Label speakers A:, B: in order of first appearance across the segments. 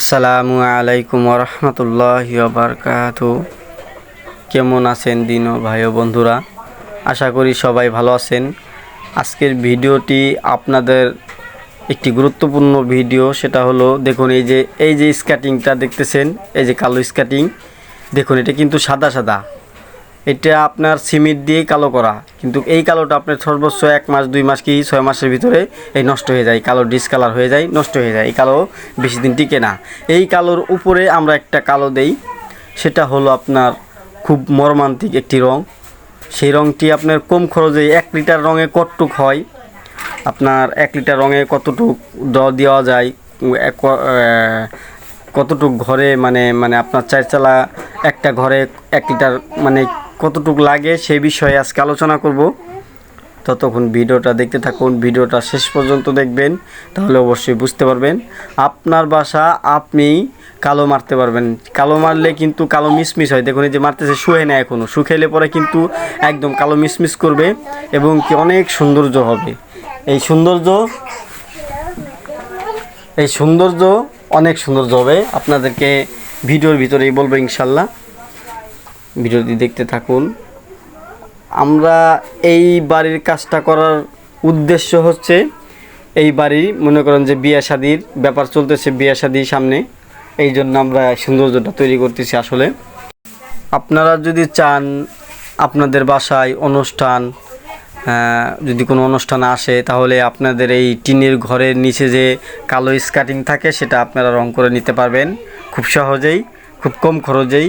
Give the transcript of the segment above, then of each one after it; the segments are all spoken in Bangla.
A: আসসালামু আলাইকুম রহমতুল্লাহ বারকাত কেমন আছেন দিন ভাই বন্ধুরা? আশা করি সবাই ভালো আছেন। আজকের ভিডিওটি আপনাদের একটি গুরুত্বপূর্ণ ভিডিও, সেটা হলো, দেখুন এই যে এই যে স্কাটিংটা দেখতেছেন, এই যে কালো স্কাটিং দেখুন এটা কিন্তু সাদা সাদা। এটা আপনার সিমেন্ট দিয়ে কালো করা। কিন্তু এই কালোটা আপনার সর্বোচ্চ এক মাস, দুই মাস কি ছয় মাসের ভিতরে এই নষ্ট হয়ে যায়। কালো ডিসকালার হয়ে যায়, নষ্ট হয়ে যায়। এই কালো বেশি দিন টিকে না। এই কালোর উপরে আমরা একটা কালো দেই। সেটা হলো আপনার খুব মর্মান্তিক একটি রং। সেই রংটি আপনার কম খরচে এক লিটার রঙে কতটুক হয়? আপনার এক লিটার রঙে কতটুক দ দেওয়া যায়? কতটুক ঘরে মানে মানে আপনার চারচালা একটা ঘরে এক লিটার মানে কতটুক লাগে সেই বিষয়ে আজকে আলোচনা করব। ততক্ষণ ভিডিওটা দেখতে থাকুন, ভিডিওটা শেষ পর্যন্ত দেখবেন, তাহলে অবশ্যই বুঝতে পারবেন। আপনার বাসা আপনি কালো মারতে পারবেন। কালো মারলে কিন্তু কালো মিসমিস হয়। দেখুন, এই যে মারতেছে, শুয়ে নেয় এখনও শুকাইলে পরে কিন্তু একদম কালো মিসমিস করবে এবং কি অনেক সৌন্দর্য হবে। এই সৌন্দর্য এই সৌন্দর্য অনেক সৌন্দর্য হবে। আপনাদেরকে ভিডিওর ভিতরেই বলব ইনশাল্লাহ। ভিডিওটি দেখতে থাকুন। আমরা এই বাড়ির কাজটা করার উদ্দেশ্য হচ্ছে, এই বাড়ি, মনে করেন যে বিয়া শাদির ব্যাপার চলতেছে বিয়া শাদির সামনে, এই জন্য আমরা সৌন্দর্যটা তৈরি করতেছি আসলে। আপনারা যদি চান আপনাদের বাসায় অনুষ্ঠান যদি কোনো অনুষ্ঠান আসে, তাহলে আপনাদের এই টিনের ঘরের নিচে যে কালো স্কাটিং থাকে, সেটা আপনারা রং করে নিতে পারবেন। খুব সহজেই, খুব কম খরচেই।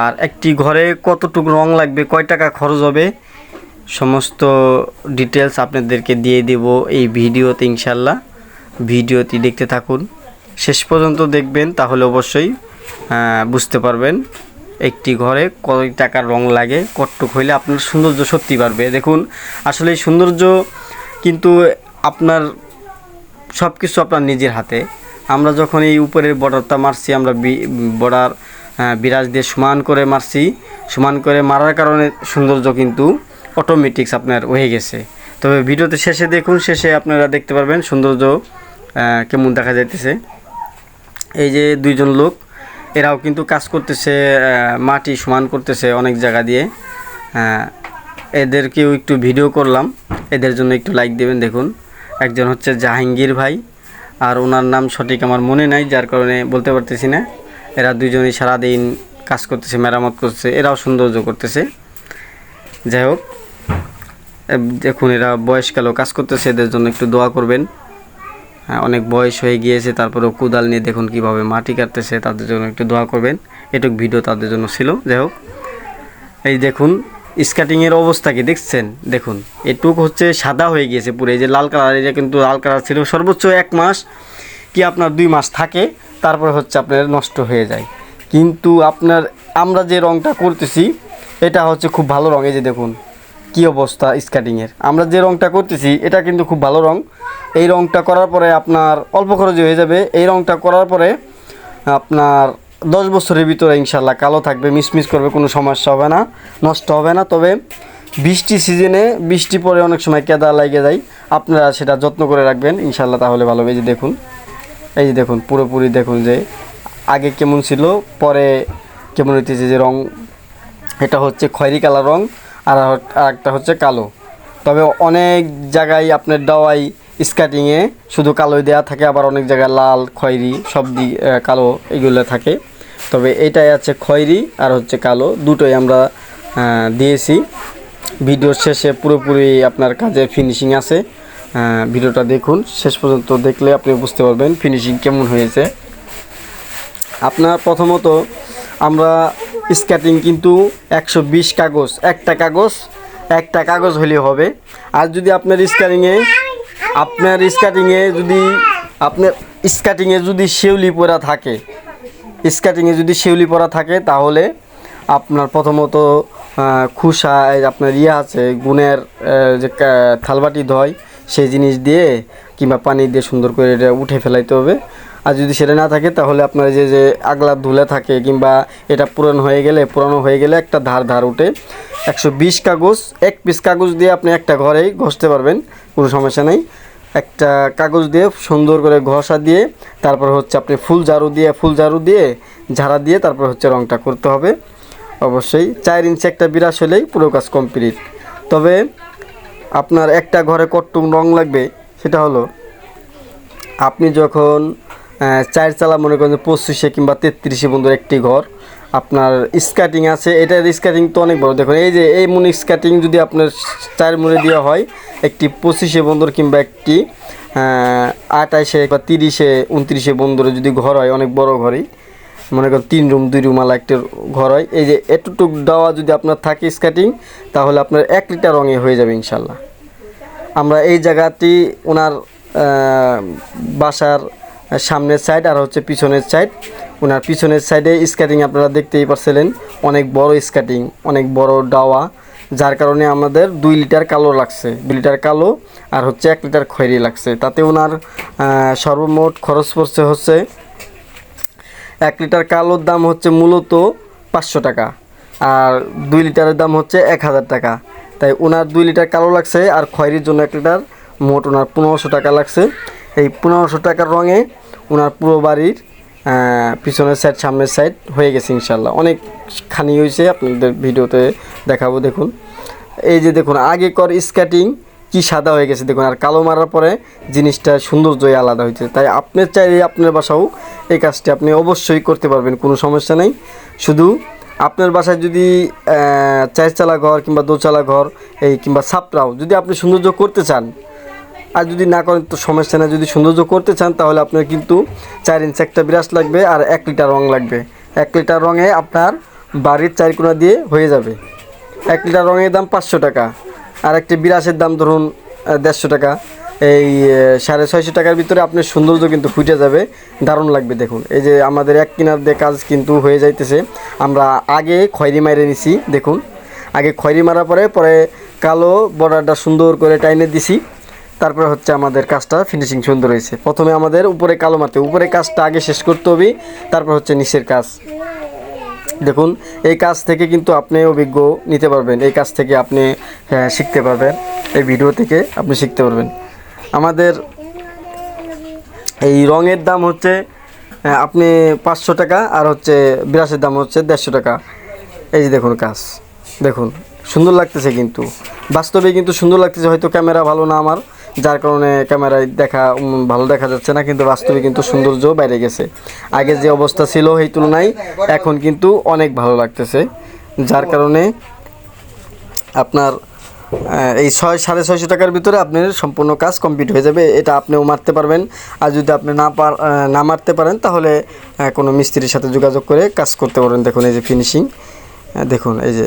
A: আর একটি ঘরে কতটুকু রং লাগবে, কয় টাকা খরচ হবে, সমস্ত ডিটেলস আপনাদেরকে দিয়ে দেব এই ভিডিওতে ইনশাল্লাহ ভিডিওটি দেখতে থাকুন। শেষ পর্যন্ত দেখবেন, তাহলে অবশ্যই বুঝতে পারবেন একটি ঘরে কয় টাকার রং লাগে কটটুক হইলে আপনার সৌন্দর্য সত্যি পারবে দেখুন, আসলে এই সৌন্দর্য কিন্তু আপনার সব কিছু আপনার নিজের হাতে। আমরা যখন এই উপরের বর্ডারটা মারছি, আমরা বর্ডার বিরাজ দিয়ে সমান করে মারছি। সমান করে মারার কারণে সৌন্দর্য কিন্তু অটোমেটিক্স আপনার হয়ে গেছে। তবে ভিডিওতে শেষে দেখুন, শেষে আপনারা দেখতে পারবেন সৌন্দর্য কেমন দেখা যাইতেছে। এই যে দুইজন লোক, এরাও কিন্তু কাজ করতেছে মাটি সমান করতেছে অনেক জায়গা দিয়ে। এদেরকেও একটু ভিডিও করলাম। এদের জন্য একটু লাইক দেবেন, দেখুন। একজন হচ্ছে জাহাঙ্গীর ভাই, আর ওনার নাম সঠিক আমার মনে নাই, যার কারণে বলতে পারতেছি না। এরা দুজনেই সারাদিন কাজ করতেছে মেরামত করছে এরাও সৌন্দর্য করতেছে। যাই হোক দেখুন এরা বয়সকালেও কাজ করতেছে এদের জন্য একটু দোয়া করবেন। হ্যাঁ, অনেক বয়স হয়ে গিয়েছে তারপরেও কোদাল নিয়ে দেখুন কীভাবে মাটি কাটতেছে তাদের জন্য একটু দোয়া করবেন। এটুক ভিডিও তাদের জন্য ছিল যাই হোক। এই দেখুন স্কাটিংয়ের অবস্থা কি দেখছেন? দেখুন এটুক হচ্ছে সাদা হয়ে গিয়েছে পুরো এই যে লাল কালার এটা কিন্তু লাল কালার ছিল সর্বোচ্চ এক মাস কি আপনার দুই মাস থাকে? তারপরে হচ্ছে আপনার নষ্ট হয়ে যায়। কিন্তু আপনার, আমরা যে রংটা করতেছি, এটা হচ্ছে খুব ভালো রং। এই যে দেখুন, কি অবস্থা স্কাটিংয়ের আমরা যে রংটা করতেছি, এটা কিন্তু খুব ভালো রং। এই রংটা করার পরে আপনার অল্প খরচে হয়ে যাবে। এই রংটা করার পরে আপনার দশ বছরের ভিতরে ইনশাল্লাহ কালো থাকবে, মিসমিস করবে, কোনো সমস্যা হবে না, নষ্ট হবে না। তবে বৃষ্টি সিজনে, বৃষ্টি পরে অনেক সময় কেদা লাগে যায়। আপনারা সেটা যত্ন করে রাখবেন ইনশাল্লাহ তাহলে ভালো এই যে দেখুন এই যে দেখুন, পুরোপুরি দেখুন যে আগে কেমন ছিল, পরে কেমন হইতেছে যে রং, এটা হচ্ছে খয়েরি কালার রং, আর একটা হচ্ছে কালো। তবে অনেক জায়গায় আপনার ডাওয়াই স্কাটিংয়ে শুধু কালোই দেওয়া থাকে, আবার অনেক জায়গায় লাল, খয়েরি, সব দি কালো এগুলো থাকে। তবে এটাই আছে খয়েরি আর হচ্ছে কালো, দুটোই আমরা দিয়েছি। ভিডিওর শেষে পুরোপুরি আপনার কাজে ফিনিশিং আছে। ভিডিওটা দেখুন। শেষ পর্যন্ত দেখলে আপনি বুঝতে পারবেন ফিনিশিং কেমন হয়েছে। আপনার প্রথমত আমরা স্কেটিং কিন্তু একশো বিশ কাগজ, একটা কাগজ একটা কাগজ হলে হবে। আর যদি আপনার স্কাটিংয়ে আপনার স্কাটিংয়ে যদি আপনার স্কাটিংয়ে যদি শিউলি পরা থাকে স্কাটিংয়ে যদি শিউলি পরা থাকে, তাহলে আপনার প্রথমত খুসা আপনার ইয়ে আছে, গুণের যে থালবাটি ধয় সেই জিনিস দিয়ে কিংবা পানি দিয়ে সুন্দর করে এটা উঠে ফেলাইতে হবে। আর যদি সেটা না থাকে, তাহলে আপনার যে যে আগলা ধুলে থাকে কিংবা এটা পুরানো হয়ে গেলে, পুরানো হয়ে গেলে একটা ধার ধার উঠে। একশো বিশ কাগজ, এক পিস কাগজ দিয়ে আপনি একটা ঘরেই ঘষতে পারবেন, কোনো সমস্যা নেই। একটা কাগজ দিয়ে সুন্দর করে ঘষা দিয়ে, তারপর হচ্ছে আপনি ফুল ঝাড়ু দিয়ে, ফুল ঝাড়ু দিয়ে ঝাড়া দিয়ে তারপর হচ্ছে রংটা করতে হবে। অবশ্যই চার ইঞ্চি একটা বিরাস হলেই পুরো কাজ কমপ্লিট তবে আপনার একটা ঘরে কট্টুম রং লাগবে, সেটা হলো আপনি যখন চার চালা মনে করেন পঁচিশে কিংবা তেত্রিশে বন্ধুর একটি ঘর, আপনার স্কার্টিং আছে, এটার স্কার্টিং তো অনেক বড়। দেখুন, এই যে, এই মনে স্কার্টিং যদি আপনার চার মুড়ে দেওয়া হয়, একটি পঁচিশে বন্ধুর কিংবা একটি আঠাইশে বা তিরিশে, উনত্রিশে বন্ধুরে যদি ঘর হয়, অনেক বড় ঘরই মনে করেন তিন রুম, দুই রুম আলা একটা ঘর হয়। এই যে এতটুক দেওয়া যদি আপনার থাকে স্কার্টিং তাহলে আপনার এক লিটার রঙে হয়ে যাবে ইনশাল্লাহ। আমরা এই জায়গাটি ওনার বাসার সামনের সাইড আর হচ্ছে পিছনের সাইড ওনার পিছনের সাইডে স্কাটিং আপনারা দেখতেই পারছিলেন, অনেক বড় স্কাটিং অনেক বড় ডাওয়া, যার কারণে আমাদের দুই লিটার কালো লাগছে। দুই লিটার কালো আর হচ্ছে এক লিটার খয়েরি লাগছে। তাতে ওনার সর্বমোট খরচ পড়ছে হচ্ছে এক লিটার কালোর দাম হচ্ছে মূলত পাঁচশো টাকা আর দুই লিটারের দাম হচ্ছে এক হাজার টাকা। তাই ওনার দুই লিটার কালো লাগছে আর খয়েরির জন্য এক লিটার মোট ওনার পনেরোশো টাকা লাগছে। এই পনেরোশো টাকার রঙে ওনার পুরো বাড়ির পিছনের সাইড সামনের সাইড হয়ে গেছে ইনশাল্লাহ অনেক খানি হয়েছে, আপনাদের ভিডিওতে দেখাবো, দেখুন। এই যে দেখুন, আগে কর স্কাটিং কি সাদা হয়ে গেছে দেখুন, আর কালো মারার পরে জিনিসটা সৌন্দর্যই আলাদা হয়েছে। তাই আপনার চাইলে আপনার বাসাও এই কাজটি আপনি অবশ্যই করতে পারবেন, কোনো সমস্যা নেই। শুধু আপনার বাসায় যদি চারচালা ঘর কিংবা দোচালা ঘর, এই কিংবা ছাপড়াও যদি আপনি সৌন্দর্য করতে চান, আর যদি না করেন তো সমস্যা না যদি সৌন্দর্য করতে চান তাহলে আপনার কিন্তু চার ইঞ্চ একটা ব্রাশ লাগবে আর এক লিটার রং লাগবে। এক লিটার রঙে আপনার বাড়ির চার কোনা দিয়ে হয়ে যাবে। এক লিটার রঙের দাম পাঁচশো টাকা। আর একটি বিরাশের দাম ধরুন দেড়শো টাকা। এই সাড়ে ছয়শো টাকার ভিতরে আপনার সৌন্দর্য কিন্তু ফুটে যাবে। দারুণ লাগবে দেখুন। এই যে আমাদের এক কিনার দিয়ে কাজ কিন্তু হয়ে যাইতেছে। আমরা আগে খয়রি মাইরে নিছি, দেখুন। আগে খয়রি মারার পরে পরে কালো বর্ডারটা সুন্দর করে টাইনে দিছি। তারপরে হচ্ছে আমাদের কাজটা ফিনিশিং সুন্দর হয়েছে। প্রথমে আমাদের উপরে কালো মারতে। উপরে কাজটা আগে শেষ করতে হবে। তারপর হচ্ছে নিচের কাজ। দেখুন এই কাজ থেকে কিন্তু আপনি অভিজ্ঞ নিতে পারবেন। এই কাজ থেকে আপনি হ্যাঁ, শিখতে পারবেন। এই ভিডিও থেকে আপনি শিখতে পারবেন। আমাদের এই রঙের দাম হচ্ছে আপনি পাঁচশো টাকা আর হচ্ছে বিরাশের দাম হচ্ছে দেড়শো টাকা। এই যে দেখুন কাজ। দেখুন সুন্দর লাগতেছে কিন্তু। বাস্তবে কিন্তু সুন্দর লাগতেছে হয়তো ক্যামেরা ভালো না আমার। যার কারণে ক্যামেরায় দেখা ভালো দেখা যাচ্ছে না, কিন্তু বাস্তবে কিন্তু সৌন্দর্য বাইরে গেছে। আগে যে অবস্থা ছিল সেই তুলনায় এখন কিন্তু অনেক ভালো লাগতেছে, যার কারণে আপনার এই ছয়, সাড়ে ছয়শো টাকার ভিতরে আপনার সম্পূর্ণ কাজ কমপ্লিট হয়ে যাবে, এটা আপনিও মারতে পারবেন। আর যদি আপনি না পার না মারতে পারেন, তাহলে কোনো মিস্ত্রির সাথে যোগাযোগ করে কাজ করতে পারেন। দেখুন এই যে ফিনিশিং দেখুন এই যে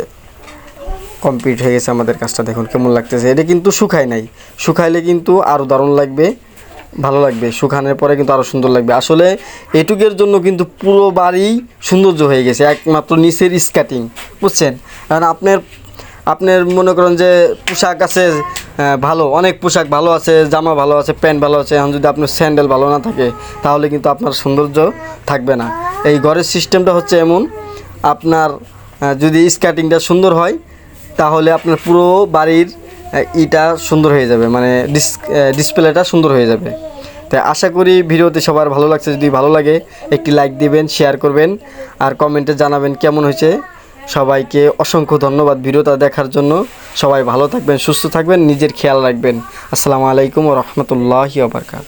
A: কমপ্লিট হয়ে গেছে আমাদের কাজটা। দেখুন কেমন লাগতেছে। এটা কিন্তু শুকায় নাই। শুকাইলে কিন্তু আরও দারুণ লাগবে, ভালো লাগবে। শুকানোর পরে কিন্তু আরও সুন্দর লাগবে। আসলে এটুকের জন্য কিন্তু পুরো বাড়ি সৌন্দর্য হয়ে গেছে। একমাত্র নিচের স্কাটিং বুঝছেন? কারণ আপনার আপনার মনে করেন যে পোশাক আছে ভালো, অনেক পোশাক ভালো আছে, জামা ভালো আছে, প্যান্ট ভালো আছে। এখন যদি আপনার স্যান্ডেল ভালো না থাকে, তাহলে কিন্তু আপনার সৌন্দর্য থাকবে না। এই ঘরের সিস্টেমটা হচ্ছে এমন, আপনার যদি স্কার্টিংটা সুন্দর হয় তাহলে আপনার পুরো বাড়ির ইটা সুন্দর হয়ে যাবে মানে ডিস ডিসপ্লেটা সুন্দর হয়ে যাবে। তাই আশা করি ভিডিওতে সবার ভালো লাগছে, যদি ভালো লাগে, একটি লাইক দিবেন, শেয়ার করবেন, আর কমেন্টে জানাবেন কেমন হয়েছে। সবাইকে অসংখ্য ধন্যবাদ ভিডিওটা দেখার জন্য। সবাই ভালো থাকবেন, সুস্থ থাকবেন, নিজের খেয়াল রাখবেন। আসসালামু আলাইকুম রহমতুল্লাহি আবরকাত